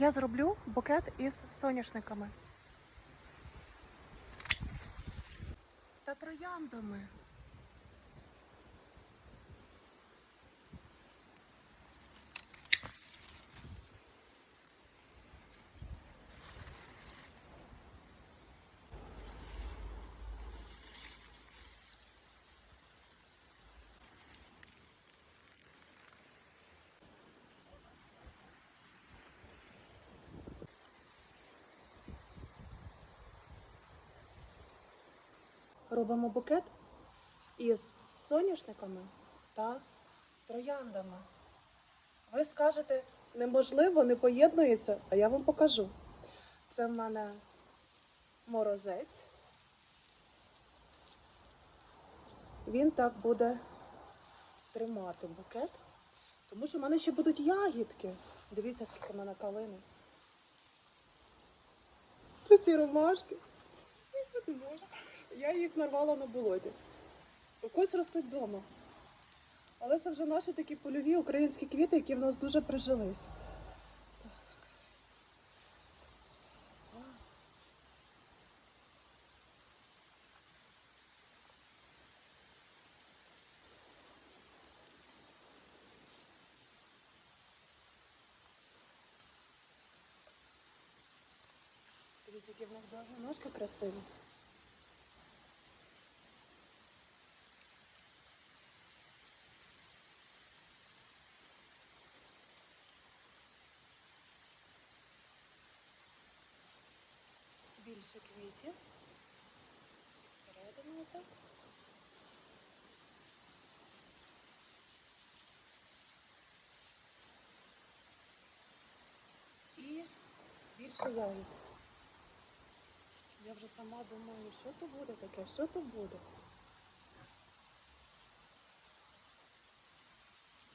Я зроблю букет із соняшниками. Та трояндами. Робимо букет із соняшниками та трояндами. Ви скажете, неможливо, не поєднується, а я вам покажу. Це в мене морозець. Він так буде тримати букет, тому що в мене ще будуть ягідки. Дивіться, скільки в мене калини. Це ці ромашки. Можу. Я їх нарвала на болоті. Ось ростуть вдома. Але це вже наші такі польові українські квіти, які в нас дуже прижились. Дивіться, які в них довгі ножки красиві. Більше квітів. Всередину отак. І більше ягід. Я вже сама думаю, що то буде таке, що то буде.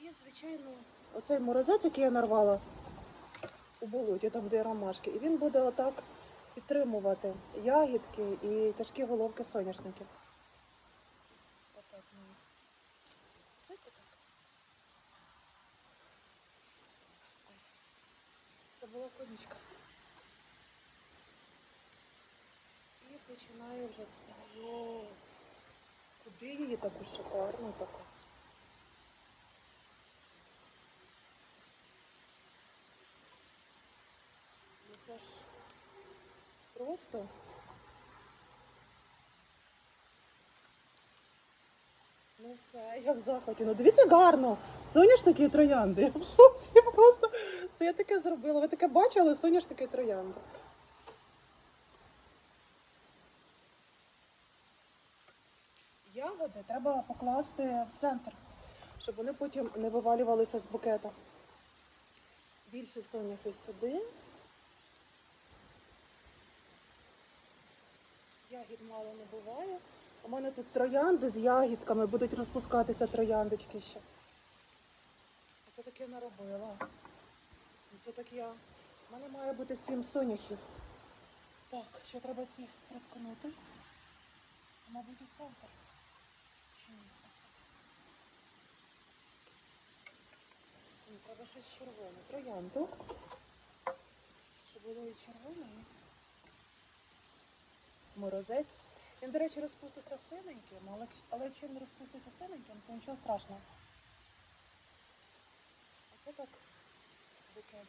І, звичайно, оцей морозець, який я нарвала у болоті, там де ромашки, і він буде отак підтримувати ягідки і тяжкі головки соняшників. Це була конічка. І починаю вже. О, куди її таку шикарну таку? Ну це ж просто. Ну все, я в захваті. Ну дивіться гарно. Соняшники і троянди. Я в шоці просто. Це я таке зробила. Ви таке бачили? Соняшники і троянди. Ягоди треба покласти в центр, щоб вони потім не вивалювалися з букета. Більше соняхи сюди. Ягід мало не буває. У мене тут троянди з ягідками, будуть розпускатися трояндочки ще. Оце таке наробила. Це так я. У мене має бути сім соняхів. Так, ще треба ці проткнути. Мабуть, і центр. Чи? Ні, треба щось червоне. Троянду. Щоб було і червоне. Морозець. Він, до речі, розпуститься синеньким, але, але якщо він розпуститься синеньким, то нічого страшного. Оце так букет.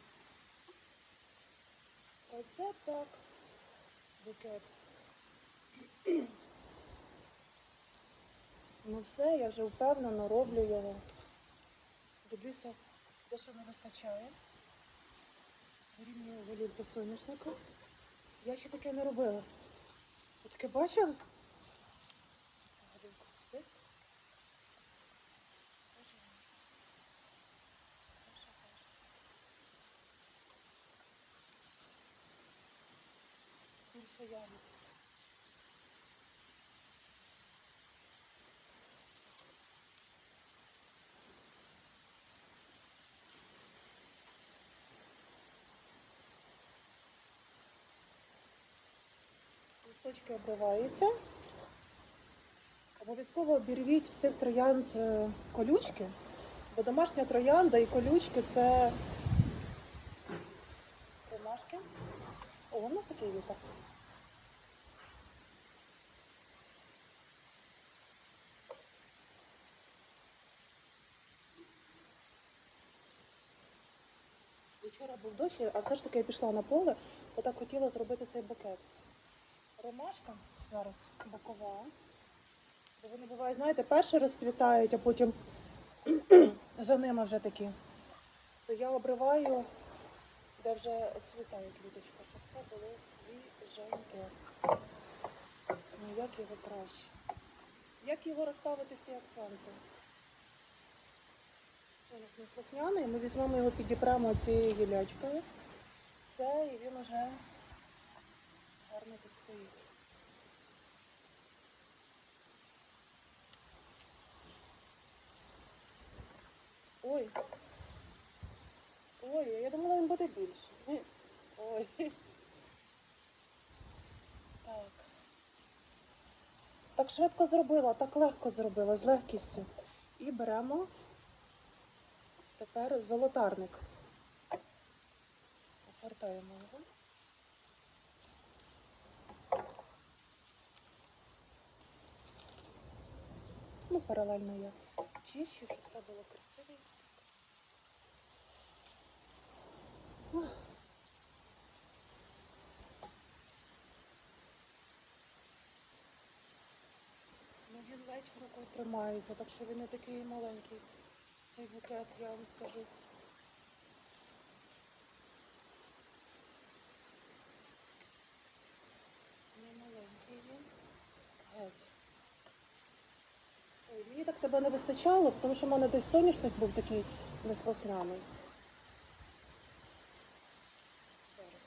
Оце так букет. Ну все, я вже впевнено роблю його. Дивлюся, де що не вистачає. Вирівнюю голівки соняшника. Я ще таке не робила. Ви таке бачили? Це. Дуже гарно. Більше ягід. Листочки обриваються. Обов'язково обірвіть всіх троянд е, колючки, бо домашня троянда і колючки це квіточки. О, у нас який вітер. Вчора був дощ, а все ж таки я пішла на поле, отак хотіла зробити цей букет. Ромашка зараз бокова. Бо Вони бувають, знаєте, перші розцвітають, а потім за ними вже такі. То я обриваю, де вже цвітає квіточка, щоб все було свіженьке. Ну як його краще? Як його розставити ці акценти? Соняк не ми візьмемо його, підіпремо цією гілячкою. Все, і він уже гарно тут стоїть. Ой. Ой, я думала, він буде більше. Ой. Так. Так швидко зробила, так легко зробила, з легкістю. І беремо тепер золотарник. Повертаємо його. Паралельно я чищу, щоб все було красивенько. Ну, він ледь в руку тримається, так що він не такий маленький. Цей букет, я вам скажу. Не маленький він. Геть. Ой, мені так тебе не вистачало, тому що в мене десь соняшник був такий неслухняний. Зараз.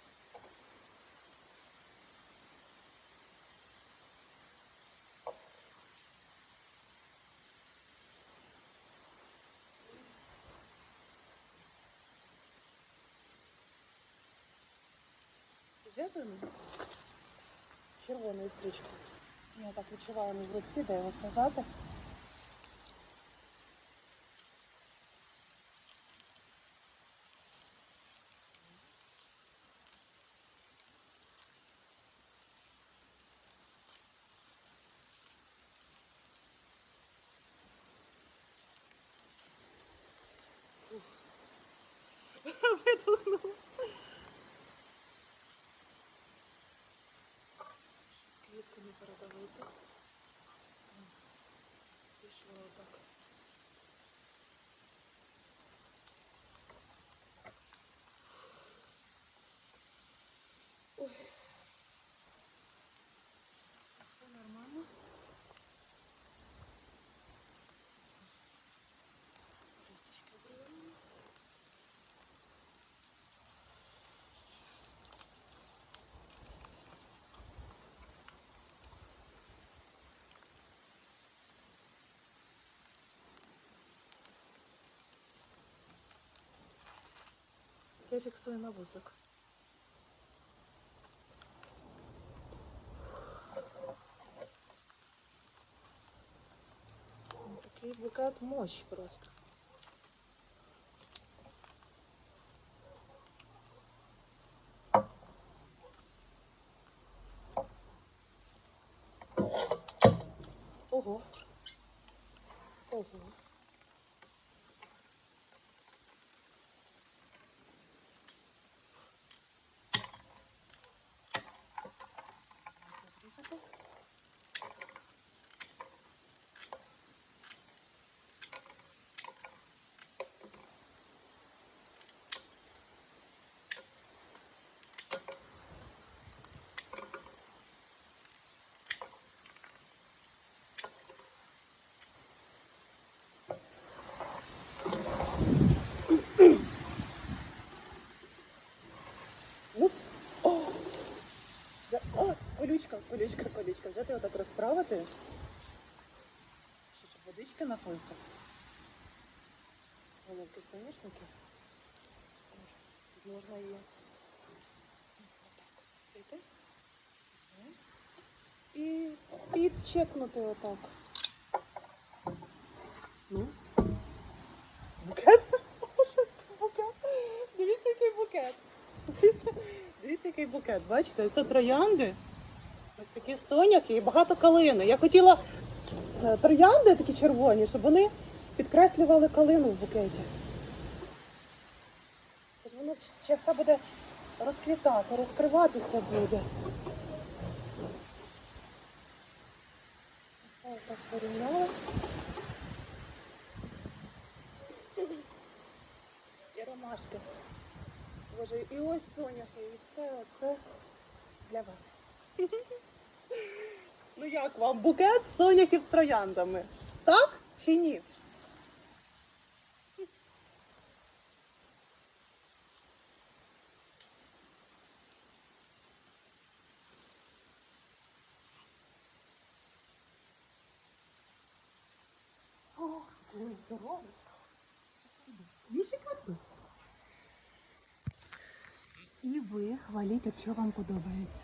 Зв'язаний? Червоною стрічкою. Я так відчуваю в руці, де його зв'язати. Видохнула. Щоб квітку не передавити. Пішло отак. Я фіксую на вузлик. Такий букет мощь просто. Ого. Ого. Колючка, колючка. Взяти отак розправити. Що, щоб водички напився. Головки соняшники. Тут можна її отак. І підчекнути отак. Ну. Букет? Букет. Дивіться, який букет. Дивіться, який букет, бачите, це троянди. Ось такі соняхи і багато калини. Я хотіла е, троянди такі червоні, щоб вони підкреслювали калину в букеті. Це ж воно ще все буде розквітати, розкриватися буде. Все так порівняли. І ромашки. Боже, і ось соняхи, і це оце для вас. Ну як вам букет соняхів з трояндами? Так чи ні? О, ой, здоровий. Шикарно. І ви хваліть, якщо вам подобається.